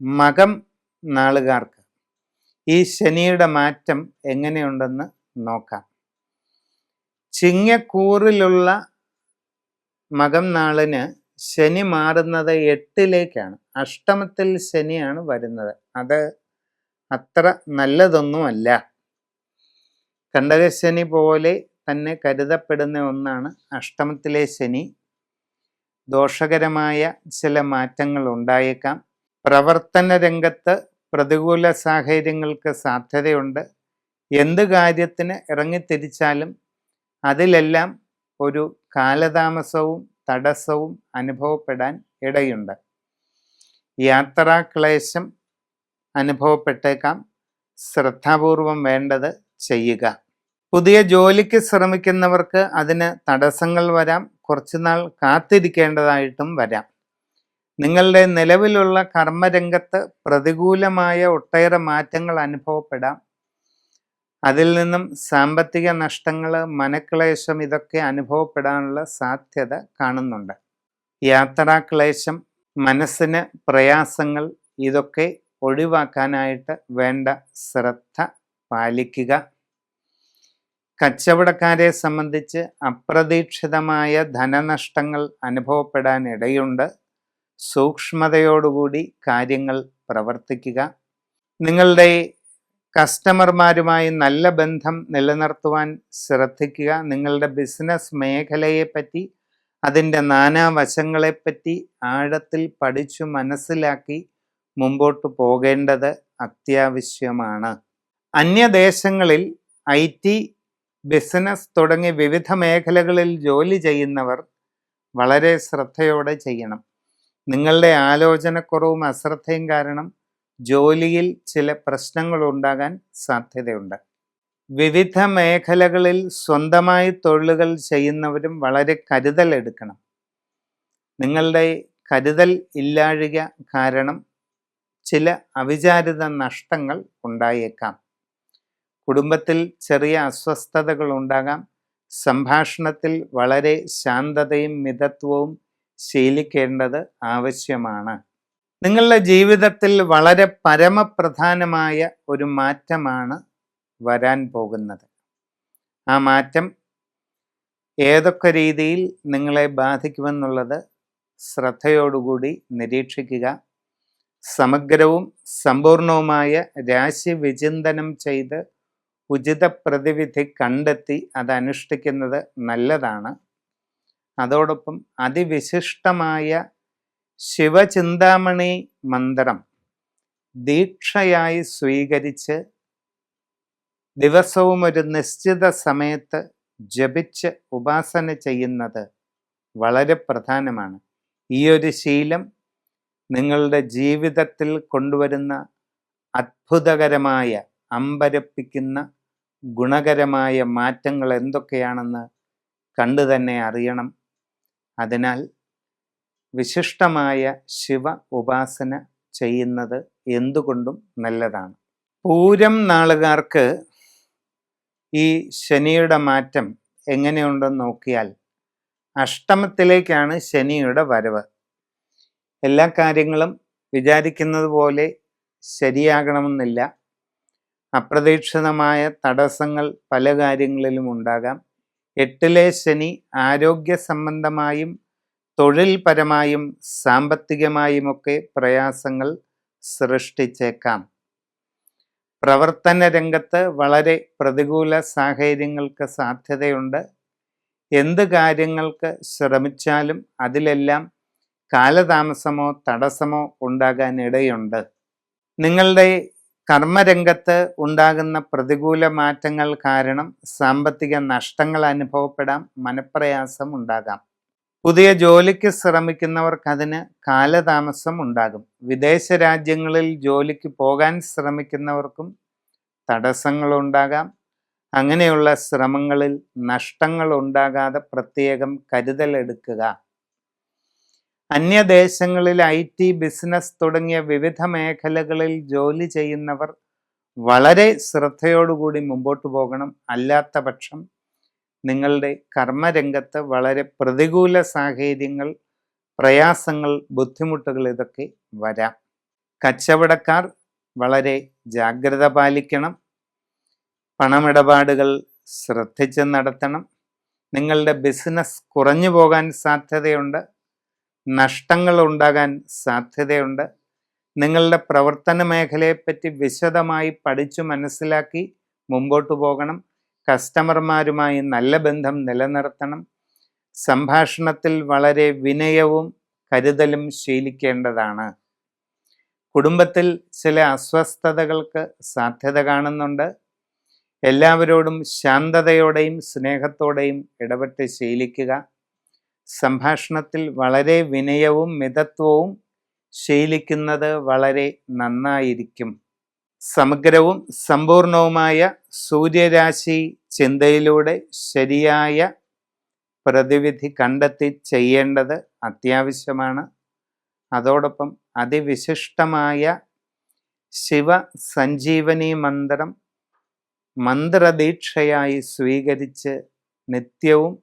മകം നാളുകാർക്ക്. ഈ ശനിയുടെ മാറ്റം എങ്ങനെയുണ്ടെന്ന് നോക്കാം. ചിങ്ങക്കൂറിലുള്ള മകം നാളിന് ശനി മാറുന്നത് എട്ടിലേക്കാണ്. അഷ്ടമത്തിൽ ശനിയാണ് വരുന്നത്. അത് അത്ര നല്ലതൊന്നുമല്ല. കണ്ടകശനി പോലെ തന്നെ കരുതപ്പെടുന്ന ഒന്നാണ് അഷ്ടമത്തിലെ ശനി. ദോഷകരമായ ചില മാറ്റങ്ങൾ ഉണ്ടായേക്കാം. പ്രവർത്തന രംഗത്ത് പ്രതികൂല സാഹചര്യങ്ങൾക്ക് സാധ്യതയുണ്ട്. എന്ത് കാര്യത്തിന് ഇറങ്ങിത്തിരിച്ചാലും അതിലെല്ലാം ഒരു കാലതാമസവും തടസ്സവും അനുഭവപ്പെടാൻ ഇടയുണ്ട്. യാത്രാക്ലേശം അനുഭവപ്പെട്ടേക്കാം. ശ്രദ്ധാപൂർവം വേണ്ടത് ചെയ്യുക. പുതിയ ജോലിക്ക് ശ്രമിക്കുന്നവർക്ക് അതിന് തടസ്സങ്ങൾ വരാം. കുറച്ചുനാൾ കാത്തിരിക്കേണ്ടതായിട്ടും വരാം. നിങ്ങളുടെ നിലവിലുള്ള കർമ്മരംഗത്ത് പ്രതികൂലമായ ഒട്ടേറെ മാറ്റങ്ങൾ അനുഭവപ്പെടാം. അതിൽ നിന്നും സാമ്പത്തിക നഷ്ടങ്ങൾ മനക്ലേശം ഇതൊക്കെ അനുഭവപ്പെടാനുള്ള സാധ്യത കാണുന്നുണ്ട്. യാത്രാക്ലേശം മനസ്സിന് പ്രയാസങ്ങൾ ഇതൊക്കെ ഒഴിവാക്കാനായിട്ട് വേണ്ട ശ്രദ്ധ പാലിക്കുക. കച്ചവടക്കാരെ സംബന്ധിച്ച് അപ്രതീക്ഷിതമായ ധനനഷ്ടങ്ങൾ അനുഭവപ്പെടാൻ ഇടയുണ്ട് സൂക്ഷ്മതയോടുകൂടി കാര്യങ്ങൾ പ്രവർത്തിക്കുക. നിങ്ങളുടെ കസ്റ്റമർമാരുമായി നല്ല ബന്ധം നിലനിർത്തുവാൻ ശ്രദ്ധിക്കുക. നിങ്ങളുടെ ബിസിനസ് മേഖലയെപ്പറ്റി അതിന്റെ നാനാവശങ്ങളെപ്പറ്റി ആഴത്തിൽ പഠിച്ചു മനസ്സിലാക്കി മുമ്പോട്ട് പോകേണ്ടത് അത്യാവശ്യമാണ്. അന്യദേശങ്ങളിൽ ഐ ടി ബിസിനസ് തുടങ്ങി വിവിധ മേഖലകളിൽ ജോലി ചെയ്യുന്നവർ വളരെ ശ്രദ്ധയോടെ ചെയ്യണം. നിങ്ങളുടെ ആലോചനക്കുറവും അശ്രദ്ധയും കാരണം ജോലിയിൽ ചില പ്രശ്നങ്ങൾ ഉണ്ടാകാൻ സാധ്യതയുണ്ട്. വിവിധ മേഖലകളിൽ സ്വന്തമായി തൊഴിലുകൾ ചെയ്യുന്നവരും വളരെ കരുതൽ എടുക്കണം. നിങ്ങളുടെ കരുതൽ ഇല്ലാഴിക കാരണം ചില അവിചാരിത നഷ്ടങ്ങൾ ഉണ്ടായേക്കാം. കുടുംബത്തിൽ ചെറിയ അസ്വസ്ഥതകൾ ഉണ്ടാകാം. സംഭാഷണത്തിൽ വളരെ ശാന്തതയും മിതത്വവും ശീലിക്കേണ്ടത് ആവശ്യമാണ്. നിങ്ങളുടെ ജീവിതത്തിൽ വളരെ പരമപ്രധാനമായ ഒരു മാറ്റമാണ് വരാൻ പോകുന്നത്. ആ മാറ്റം ഏതൊക്കെ രീതിയിൽ നിങ്ങളെ ബാധിക്കുമെന്നുള്ളത് ശ്രദ്ധയോടുകൂടി നിരീക്ഷിക്കുക. സമഗ്രവും സമ്പൂർണവുമായ രാശി വിചിന്തനം ചെയ്ത് ഉചിത പ്രതിവിധി കണ്ടെത്തി അത് അനുഷ്ഠിക്കുന്നത് നല്ലതാണ്. അതോടൊപ്പം അതിവിശിഷ്ടമായ ശിവചിന്താമണി മന്ത്രം ദീക്ഷയായി സ്വീകരിച്ച് ദിവസവും ഒരു നിശ്ചിത സമയത്ത് ജപിച്ച് ഉപാസന ചെയ്യുന്നത് വളരെ പ്രധാനമാണ്. ഈ ഒരു ശീലം നിങ്ങളുടെ ജീവിതത്തിൽ കൊണ്ടുവരുന്ന അത്ഭുതകരമായ അമ്പരപ്പിക്കുന്ന ഗുണകരമായ മാറ്റങ്ങൾ എന്തൊക്കെയാണെന്ന് കണ്ടു തന്നെ അറിയണം. അതിനാൽ വിശിഷ്ടമായ ശിവ ഉപാസന ചെയ്യുന്നത് എന്തുകൊണ്ടും നല്ലതാണ്. പൂരം നാളുകാർക്ക് ഈ ശനിയുടെ മാറ്റം എങ്ങനെയുണ്ടെന്ന് നോക്കിയാൽ അഷ്ടമത്തിലേക്കാണ് ശനിയുടെ വരവ്. എല്ലാ കാര്യങ്ങളും വിചാരിക്കുന്നത് പോലെ ശരിയാകണമെന്നില്ല. അപ്രതീക്ഷിതമായ തടസ്സങ്ങൾ പല കാര്യങ്ങളിലും ഉണ്ടാകാം. എട്ടിലെ ശനി ആരോഗ്യ സംബന്ധമായും തൊഴിൽപരമായും സാമ്പത്തികമായുമൊക്കെ പ്രയാസങ്ങൾ സൃഷ്ടിച്ചേക്കാം. പ്രവർത്തന രംഗത്ത് വളരെ പ്രതികൂല സാഹചര്യങ്ങൾക്ക് സാധ്യതയുണ്ട്. എന്ത് കാര്യങ്ങൾക്ക് ശ്രമിച്ചാലും അതിലെല്ലാം കാലതാമസമോ തടസ്സമോ ഉണ്ടാകാൻ ഇടയുണ്ട് നിങ്ങളുടെ കർമ്മരംഗത്ത് ഉണ്ടാകുന്ന പ്രതികൂല മാറ്റങ്ങൾ കാരണം സാമ്പത്തിക നഷ്ടങ്ങൾ അനുഭവപ്പെടാം മനപ്രയാസം ഉണ്ടാകാം. പുതിയ ജോലിക്ക് ശ്രമിക്കുന്നവർക്ക് അതിന് കാലതാമസം ഉണ്ടാകും. വിദേശ രാജ്യങ്ങളിൽ ജോലിക്ക് പോകാൻ ശ്രമിക്കുന്നവർക്കും തടസ്സങ്ങൾ ഉണ്ടാകാം. അങ്ങനെയുള്ള ശ്രമങ്ങളിൽ നഷ്ടങ്ങൾ ഉണ്ടാകാതെ പ്രത്യേകം കരുതലെടുക്കുക അന്യദേശങ്ങളിൽ ഐ ടി ബിസിനസ് തുടങ്ങിയ വിവിധ മേഖലകളിൽ ജോലി ചെയ്യുന്നവർ വളരെ ശ്രദ്ധയോടുകൂടി മുമ്പോട്ട് പോകണം. അല്ലാത്ത പക്ഷം നിങ്ങളുടെ കർമ്മരംഗത്ത് വളരെ പ്രതികൂല സാഹചര്യങ്ങൾ പ്രയാസങ്ങൾ ബുദ്ധിമുട്ടുകൾ ഇതൊക്കെ വരാം. കച്ചവടക്കാർ വളരെ ജാഗ്രത പാലിക്കണം. പണമിടപാടുകൾ ശ്രദ്ധിച്ച് നടത്തണം. നിങ്ങളുടെ ബിസിനസ് കുറഞ്ഞു പോകാൻ സാധ്യതയുണ്ട്. നഷ്ടങ്ങൾ ഉണ്ടാകാൻ സാധ്യതയുണ്ട്. നിങ്ങളുടെ പ്രവർത്തന മേഖലയെപ്പറ്റി വിശദമായി പഠിച്ചു മനസ്സിലാക്കി മുമ്പോട്ട് പോകണം. കസ്റ്റമർമാരുമായി നല്ല ബന്ധം നിലനിർത്തണം. സംഭാഷണത്തിൽ വളരെ വിനയവും കരുതലും ശീലിക്കേണ്ടതാണ്. കുടുംബത്തിൽ ചില അസ്വസ്ഥതകൾക്ക് സാധ്യത കാണുന്നുണ്ട്. എല്ലാവരോടും ശാന്തതയോടെയും സ്നേഹത്തോടെയും ഇടപെട്ട് ശീലിക്കുക. സംഭാഷണത്തിൽ വളരെ വിനയവും മിതത്വവും ശീലിക്കുന്നത് വളരെ നന്നായിരിക്കും. സമഗ്രവും സമ്പൂർണവുമായ സൂര്യരാശി ചിന്തയിലൂടെ ശരിയായ പ്രതിവിധി കണ്ടെത്തി ചെയ്യേണ്ടത് അത്യാവശ്യമാണ്. അതോടൊപ്പം അതിവിശിഷ്ടമായ ശിവ സഞ്ജീവനി മന്ത്രം മന്ത്രദീക്ഷയായി സ്വീകരിച്ച് നിത്യവും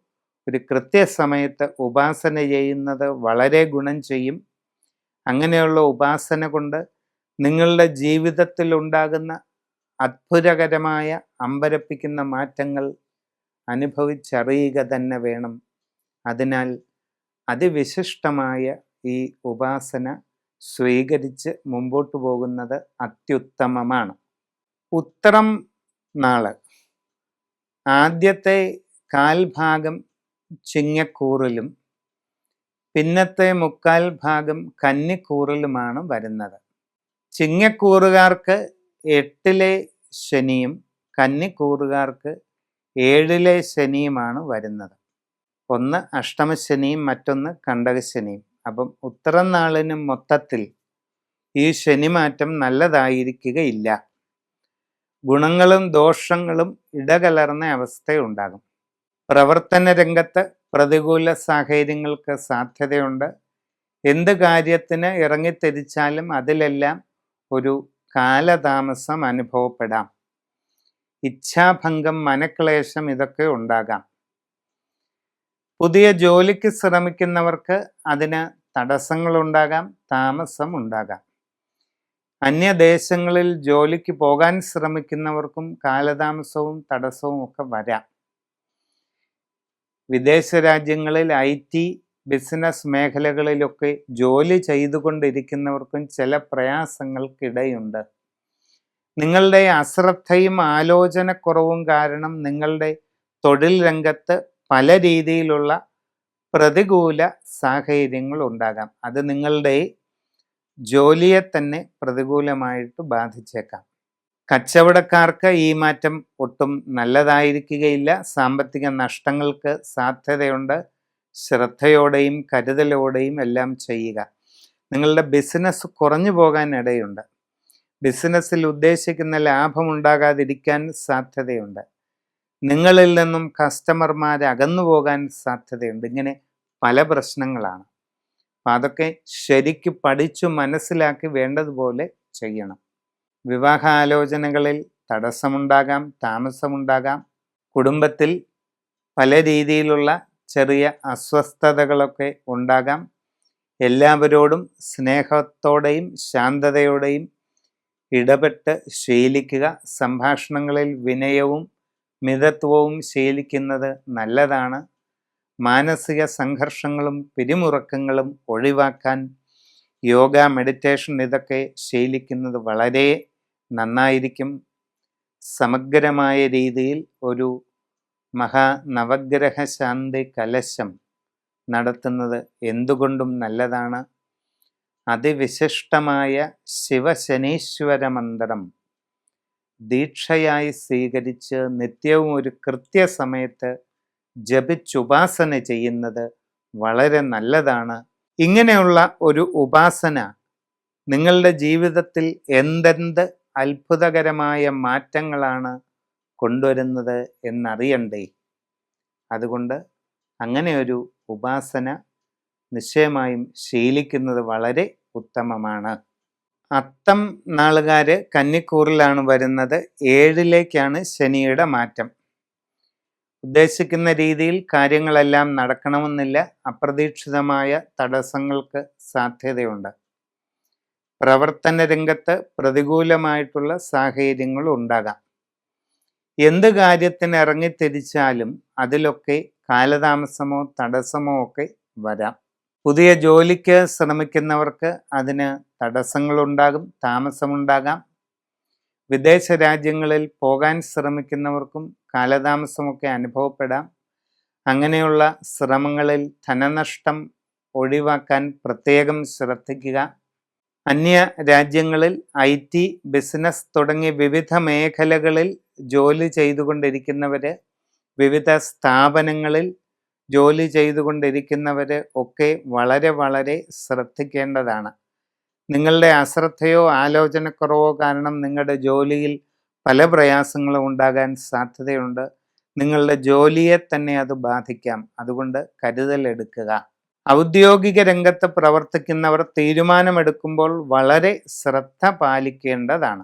ഒരു കൃത്യസമയത്ത് ഉപാസന ചെയ്യുന്നത് വളരെ ഗുണം ചെയ്യും. അങ്ങനെയുള്ള ഉപാസന കൊണ്ട് നിങ്ങളുടെ ജീവിതത്തിൽ ഉണ്ടാകുന്ന അത്ഭുതകരമായ അമ്പരപ്പിക്കുന്ന മാറ്റങ്ങൾ അനുഭവിച്ചറിയുക തന്നെ വേണം. അതിനാൽ അതിവിശിഷ്ടമായ ഈ ഉപാസന സ്വീകരിച്ച് മുമ്പോട്ട് പോകുന്നത് അത്യുത്തമമാണ്. ഉത്തരം നാൾ. ആദ്യത്തെ കാൽഭാഗം ചിങ്ങക്കൂറിലും പിന്നത്തെ മുക്കാൽ ഭാഗം കന്നിക്കൂറിലുമാണ് വരുന്നത്. ചിങ്ങക്കൂറുകാർക്ക് എട്ടിലെ ശനിയും കന്നിക്കൂറുകാർക്ക് ഏഴിലെ ശനിയുമാണ് വരുന്നത്. ഒന്ന് അഷ്ടമശനിയും മറ്റൊന്ന് കണ്ടകശനിയും. അപ്പം ഉത്തരം നാളിന് മൊത്തത്തിൽ ഈ ശനിമാറ്റം നല്ലതായിരിക്കുകയില്ല. ഗുണങ്ങളും ദോഷങ്ങളും ഇടകലർന്ന അവസ്ഥയുണ്ടാകും. പ്രവർത്തന രംഗത്ത് പ്രതികൂല സാഹചര്യങ്ങൾക്ക് സാധ്യതയുണ്ട്. എന്ത് കാര്യത്തിന് ഇറങ്ങിത്തിരിച്ചാലും അതിലെല്ലാം ഒരു കാലതാമസം അനുഭവപ്പെടാം. ഇച്ഛാഭംഗം മനക്ലേശം ഇതൊക്കെ ഉണ്ടാകാം. പുതിയ ജോലിക്ക് ശ്രമിക്കുന്നവർക്ക് അതിന് തടസ്സങ്ങളുണ്ടാകാം താമസം ഉണ്ടാകാം. അന്യദേശങ്ങളിൽ ജോലിക്ക് പോകാൻ ശ്രമിക്കുന്നവർക്കും കാലതാമസവും തടസ്സവും ഒക്കെ വരാം. വിദേശ രാജ്യങ്ങളിൽ ഐ ടി ബിസിനസ് മേഖലകളിലൊക്കെ ജോലി ചെയ്തുകൊണ്ടിരിക്കുന്നവർക്കും ചില പ്രയാസങ്ങൾക്കിടയുണ്ട്. നിങ്ങളുടെ അശ്രദ്ധയും ആലോചനക്കുറവും കാരണം നിങ്ങളുടെ തൊഴിൽ രംഗത്ത് പല രീതിയിലുള്ള പ്രതികൂല സാഹചര്യങ്ങൾ ഉണ്ടാകാം. അത് നിങ്ങളുടെ ജോലിയെ തന്നെ പ്രതികൂലമായിട്ട് ബാധിച്ചേക്കാം. കച്ചവടക്കാർക്ക് ഈ മാറ്റം ഒട്ടും നല്ലതായിരിക്കുകയില്ല. സാമ്പത്തിക നഷ്ടങ്ങൾക്ക് സാധ്യതയുണ്ട്. ശ്രദ്ധയോടെയും കരുതലോടെയും എല്ലാം ചെയ്യുക. നിങ്ങളുടെ ബിസിനസ് കുറഞ്ഞു പോകാൻ ഇടയുണ്ട്. ബിസിനസ്സിൽ ഉദ്ദേശിക്കുന്ന ലാഭം ഉണ്ടാകാതിരിക്കാൻ സാധ്യതയുണ്ട്. നിങ്ങളിൽ നിന്നും കസ്റ്റമർമാർ അകന്നു പോകാൻ സാധ്യതയുണ്ട്. ഇങ്ങനെ പല പ്രശ്നങ്ങളാണ്. അപ്പം അതൊക്കെ ശരിക്ക് പഠിച്ചു മനസ്സിലാക്കി വേണ്ടതുപോലെ ചെയ്യണം. വിവാഹാലോചനകളിൽ തടസ്സമുണ്ടാകാം താമസമുണ്ടാകാം. കുടുംബത്തിൽ പല രീതിയിലുള്ള ചെറിയ അസ്വസ്ഥതകളൊക്കെ ഉണ്ടാകാം. എല്ലാവരോടും സ്നേഹത്തോടെയും ശാന്തതയോടെയും ഇടപെട്ട് ശീലിക്കുക സംഭാഷണങ്ങളിൽ വിനയവും മിതത്വവും ശീലിക്കുന്നത് നല്ലതാണ്. മാനസിക സംഘർഷങ്ങളും പിരിമുറക്കങ്ങളും ഒഴിവാക്കാൻ യോഗ മെഡിറ്റേഷൻ ഇതൊക്കെ ശീലിക്കുന്നത് വളരെ നന്നായിരിക്കും. സമഗ്രമായ രീതിയിൽ ഒരു മഹാ നവഗ്രഹ ശാന്തി കലശം നടത്തുന്നത് എന്തുകൊണ്ടും നല്ലതാണ്. അതിവിശിഷ്ടമായ ശിവശനീശ്വര മന്ത്രം ദീക്ഷയായി സ്വീകരിച്ച് നിത്യവും ഒരു കൃത്യസമയത്ത് ജപിച്ചുപാസന ചെയ്യുന്നത് വളരെ നല്ലതാണ്. ഇങ്ങനെയുള്ള ഒരു ഉപാസന നിങ്ങളുടെ ജീവിതത്തിൽ എന്തെന്ത് അത്ഭുതകരമായ മാറ്റങ്ങളാണ് കൊണ്ടുവരുന്നത് എന്നറിയണ്ടേ? അതുകൊണ്ട് അങ്ങനെ ഒരു ഉപാസന നിശ്ചയമായും ശീലിക്കുന്നത് വളരെ ഉത്തമമാണ്. അത്തം നാളുകാര് കന്നിക്കൂറിലാണ് വരുന്നത്. ഏഴിലേക്കാണ് ശനിയുടെ മാറ്റം. ഉദ്ദേശിക്കുന്ന രീതിയിൽ കാര്യങ്ങളെല്ലാം നടക്കണമെന്നില്ല. അപ്രതീക്ഷിതമായ തടസ്സങ്ങൾക്ക് സാധ്യതയുണ്ട്. പ്രവർത്തന രംഗത്ത് പ്രതികൂലമായിട്ടുള്ള സാഹചര്യങ്ങൾ ഉണ്ടാകാം. എന്ത് കാര്യത്തിന് ഇറങ്ങിത്തിരിച്ചാലും അതിലൊക്കെ കാലതാമസമോ തടസ്സമോ ഒക്കെ വരാം. പുതിയ ജോലിക്ക് ശ്രമിക്കുന്നവർക്ക് അതിന് തടസ്സങ്ങളുണ്ടാകും താമസമുണ്ടാകാം. വിദേശ രാജ്യങ്ങളിൽ പോകാൻ ശ്രമിക്കുന്നവർക്കും കാലതാമസമൊക്കെ അനുഭവപ്പെടാം. അങ്ങനെയുള്ള ശ്രമങ്ങളിൽ ധനനഷ്ടം ഒഴിവാക്കാൻ പ്രത്യേകം ശ്രദ്ധിക്കുക. അന്യ രാജ്യങ്ങളിൽ ഐ ടി ബിസിനസ് തുടങ്ങി വിവിധ മേഖലകളിൽ ജോലി ചെയ്തുകൊണ്ടിരിക്കുന്നവർ വിവിധ സ്ഥാപനങ്ങളിൽ ജോലി ചെയ്തുകൊണ്ടിരിക്കുന്നവർ ഒക്കെ വളരെ വളരെ ശ്രദ്ധിക്കേണ്ടതാണ്. നിങ്ങളുടെ അശ്രദ്ധയോ ആലോചനക്കുറവോ കാരണം നിങ്ങളുടെ ജോലിയിൽ പല പ്രയാസങ്ങളും ഉണ്ടാകാൻ സാധ്യതയുണ്ട്. നിങ്ങളുടെ ജോലിയെ തന്നെ അത് ബാധിക്കാം. അതുകൊണ്ട് കരുതലെടുക്കുക ഔദ്യോഗിക രംഗത്ത് പ്രവർത്തിക്കുന്നവർ തീരുമാനമെടുക്കുമ്പോൾ വളരെ ശ്രദ്ധ പാലിക്കേണ്ടതാണ്.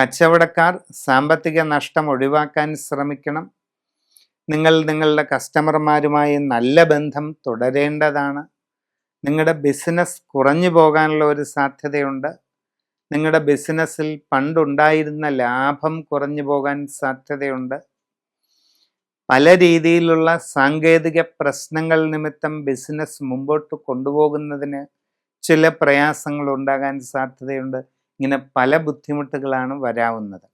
കച്ചവടക്കാർ സാമ്പത്തിക നഷ്ടം ഒഴിവാക്കാൻ ശ്രമിക്കണം. നിങ്ങൾ നിങ്ങളുടെ കസ്റ്റമർമാരുമായി നല്ല ബന്ധം തുടരേണ്ടതാണ്. നിങ്ങളുടെ ബിസിനസ് കുറഞ്ഞു പോകാനുള്ള ഒരു സാധ്യതയുണ്ട്. നിങ്ങളുടെ ബിസിനസ്സിൽ പണ്ടുണ്ടായിരുന്ന ലാഭം കുറഞ്ഞു പോകാൻ സാധ്യതയുണ്ട്. പല രീതിയിലുള്ള സാങ്കേതിക പ്രശ്നങ്ങൾ നിമിത്തം ബിസിനസ് മുമ്പോട്ട് കൊണ്ടുപോകുന്നതിന് ചില പ്രയാസങ്ങൾ ഉണ്ടാകാൻ സാധ്യതയുണ്ട്. ഇങ്ങനെ പല ബുദ്ധിമുട്ടുകളാണ് വരാവുന്നത്.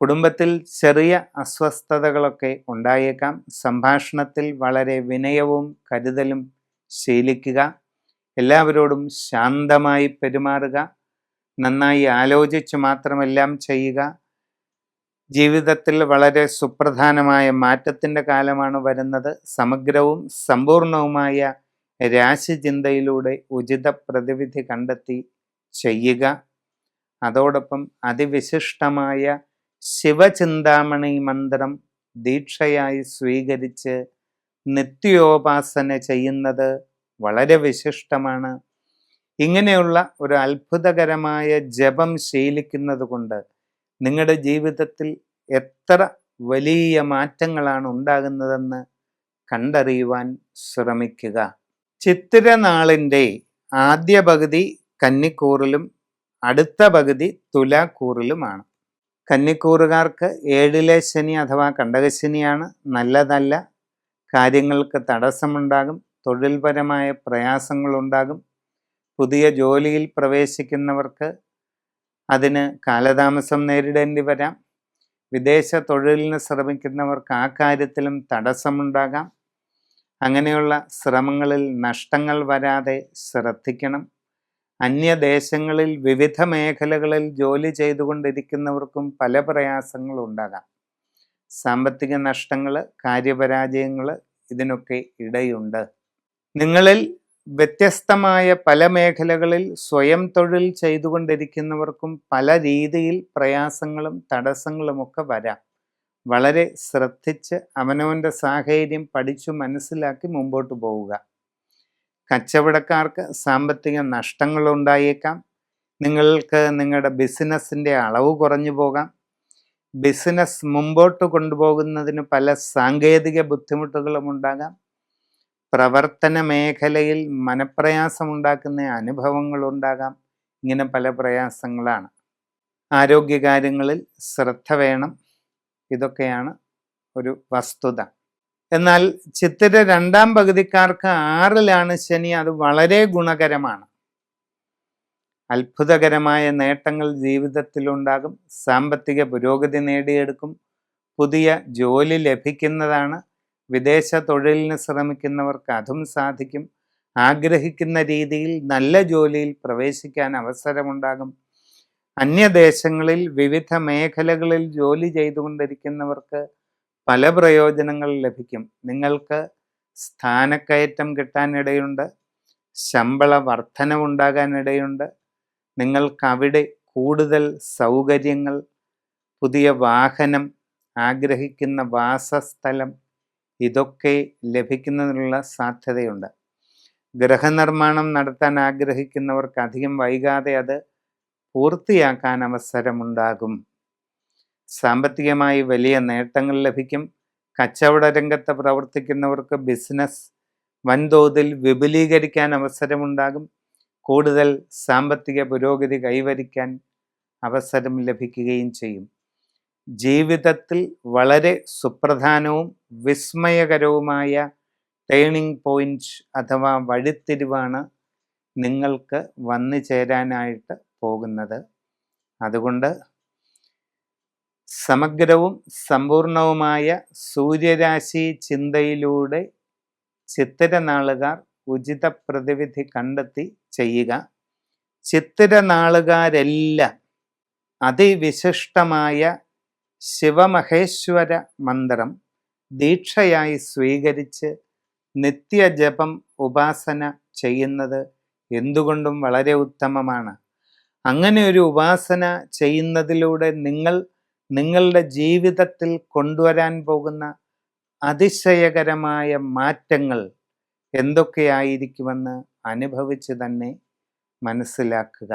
കുടുംബത്തിൽ ചെറിയ അസ്വസ്ഥതകളൊക്കെ ഉണ്ടായേക്കാം. സംഭാഷണത്തിൽ വളരെ വിനയവും കരുതലും ശീലിക്കുക. എല്ലാവരോടും ശാന്തമായി പെരുമാറുക. നന്നായി ആലോചിച്ച് മാത്രമെല്ലാം ചെയ്യുക. ജീവിതത്തിൽ വളരെ സുപ്രധാനമായ മാറ്റത്തിന്റെ കാലമാണ് വരുന്നത്. സമഗ്രവും സമ്പൂർണവുമായ രാശിചിന്തയിലൂടെ ഉചിത പ്രതിവിധി കണ്ടെത്തി ചെയ്യുക. അതോടൊപ്പം അതിവിശിഷ്ടമായ ശിവചിന്താമണി മന്ത്രം ദീക്ഷയായി സ്വീകരിച്ച് നിത്യോപാസന ചെയ്യുന്നത് വളരെ വിശിഷ്ടമാണ്. ഇങ്ങനെയുള്ള ഒരു അത്ഭുതകരമായ ജപം ശീലിക്കുന്നത് കൊണ്ട് നിങ്ങളുടെ ജീവിതത്തിൽ എത്ര വലിയ മാറ്റങ്ങളാണ് ഉണ്ടാകുന്നതെന്ന് കണ്ടറിയുവാൻ ശ്രമിക്കുക. ചിത്തിരനാളിന്റെ ആദ്യ പകുതി കന്നിക്കൂറിലും അടുത്ത പകുതി തുലാക്കൂറിലുമാണ്. കന്നിക്കൂറുകാർക്ക് ഏഴിലെ ശനി അഥവാ കണ്ടകശനിയാണ് നല്ല കാര്യങ്ങൾക്ക് തടസ്സമുണ്ടാകും തൊഴിൽപരമായ പ്രയാസങ്ങളുണ്ടാകും. പുതിയ ജോലിയിൽ പ്രവേശിക്കുന്നവർക്ക് അതിന് കാലതാമസം നേരിടേണ്ടി വരാം. വിദേശ തൊഴിലിന് ശ്രമിക്കുന്നവർക്ക് ആ കാര്യത്തിലും തടസ്സമുണ്ടാകാം. അങ്ങനെയുള്ള ശ്രമങ്ങളിൽ നഷ്ടങ്ങൾ വരാതെ ശ്രദ്ധിക്കണം. അന്യദേശങ്ങളിൽ വിവിധ മേഖലകളിൽ ജോലി ചെയ്തുകൊണ്ടിരിക്കുന്നവർക്കും പല പ്രയാസങ്ങളും ഉണ്ടാകാം. സാമ്പത്തിക നഷ്ടങ്ങൾ കാര്യപരാജയങ്ങൾ ഇതിനൊക്കെ ഇടയുണ്ട്. നിങ്ങളിൽ വ്യത്യസ്തമായ പല മേഖലകളിൽ സ്വയം തൊഴിൽ ചെയ്തുകൊണ്ടിരിക്കുന്നവർക്കും പല രീതിയിൽ പ്രയാസങ്ങളും തടസ്സങ്ങളുമൊക്കെ വരാം. വളരെ ശ്രദ്ധിച്ച് അവനവന്റെ സാഹചര്യം പഠിച്ചു മനസ്സിലാക്കി മുമ്പോട്ട് പോവുക. കച്ചവടക്കാർക്ക് സാമ്പത്തിക നഷ്ടങ്ങൾ ഉണ്ടായേക്കാം നിങ്ങൾക്ക് നിങ്ങളുടെ ബിസിനസ്സിന്റെ അളവ് കുറഞ്ഞു പോകാം. ബിസിനസ് മുമ്പോട്ട് കൊണ്ടുപോകുന്നതിന് പല സാങ്കേതിക ബുദ്ധിമുട്ടുകളും ഉണ്ടാകാം പ്രവർത്തന മേഖലയിൽ മനപ്രയാസമുണ്ടാക്കുന്ന അനുഭവങ്ങളുണ്ടാകാം. ഇങ്ങനെ പല പ്രയാസങ്ങളാണ്. ആരോഗ്യകാര്യങ്ങളിൽ ശ്രദ്ധ വേണം. ഇതൊക്കെയാണ് ഒരു വസ്തുത. എന്നാൽ ചിത്തിര രണ്ടാം പകുതിക്കാർക്ക് ആറിലാണ് ശനി. അത് വളരെ ഗുണകരമാണ്. അത്ഭുതകരമായ നേട്ടങ്ങൾ ജീവിതത്തിലുണ്ടാകും. സാമ്പത്തിക പുരോഗതി നേടിയെടുക്കും. പുതിയ ജോലി ലഭിക്കുന്നതാണ് വിദേശ തൊഴിലിന് ശ്രമിക്കുന്നവർക്ക് അതും സാധിക്കും. ആഗ്രഹിക്കുന്ന രീതിയിൽ നല്ല ജോലിയിൽ പ്രവേശിക്കാൻ അവസരമുണ്ടാകും. അന്യദേശങ്ങളിൽ വിവിധ മേഖലകളിൽ ജോലി ചെയ്തുകൊണ്ടിരിക്കുന്നവർക്ക് പല പ്രയോജനങ്ങൾ ലഭിക്കും. നിങ്ങൾക്ക് സ്ഥാനക്കയറ്റം കിട്ടാനിടയുണ്ട്. ശമ്പള വർധനവുണ്ടാകാനിടയുണ്ട്. നിങ്ങൾക്ക് അവിടെ കൂടുതൽ സൗകര്യങ്ങൾ പുതിയ വാഹനം ആഗ്രഹിക്കുന്ന വാസസ്ഥലം ഇതൊക്കെ ലഭിക്കുന്നതിനുള്ള സാധ്യതയുണ്ട്. ഗ്രഹനിർമ്മാണം നടത്താൻ ആഗ്രഹിക്കുന്നവർക്ക് അധികം വൈകാതെ അത് പൂർത്തിയാക്കാൻ അവസരമുണ്ടാകും. സാമ്പത്തികമായി വലിയ നേട്ടങ്ങൾ ലഭിക്കും. കച്ചവട രംഗത്ത് പ്രവർത്തിക്കുന്നവർക്ക് ബിസിനസ് വൻതോതിൽ വിപുലീകരിക്കാൻ അവസരമുണ്ടാകും. കൂടുതൽ സാമ്പത്തിക പുരോഗതി കൈവരിക്കാൻ അവസരം ലഭിക്കുകയും ചെയ്യും. ജീവിതത്തിൽ വളരെ സുപ്രധാനവും വിസ്മയകരവുമായ ടേണിംഗ് പോയിന്റ് അഥവാ വഴിത്തിരിവാണ് നിങ്ങൾക്ക് വന്നു ചേരാനായിട്ട് പോകുന്നത്. അതുകൊണ്ട് സമഗ്രവും സമ്പൂർണവുമായ സൂര്യരാശി ചിന്തയിലൂടെ ചിത്തിരനാളുകാർ ഉചിത പ്രതിവിധി കണ്ടെത്തി ചെയ്യുക. ചിത്തിരനാളുകാരെല്ലാം അതിവിശിഷ്ടമായ ശിവമഹേശ്വര മന്ത്രം ദീക്ഷയായി സ്വീകരിച്ച് നിത്യജപം ഉപാസന ചെയ്യുന്നത് എന്തുകൊണ്ടും വളരെ ഉത്തമമാണ്. അങ്ങനെ ഒരു ഉപാസന ചെയ്യുന്നതിലൂടെ നിങ്ങൾ നിങ്ങളുടെ ജീവിതത്തിൽ കൊണ്ടുവരാൻ പോകുന്ന അതിശയകരമായ മാറ്റങ്ങൾ എന്തൊക്കെയായിരിക്കുമെന്ന് അനുഭവിച്ച് തന്നെ മനസ്സിലാക്കുക.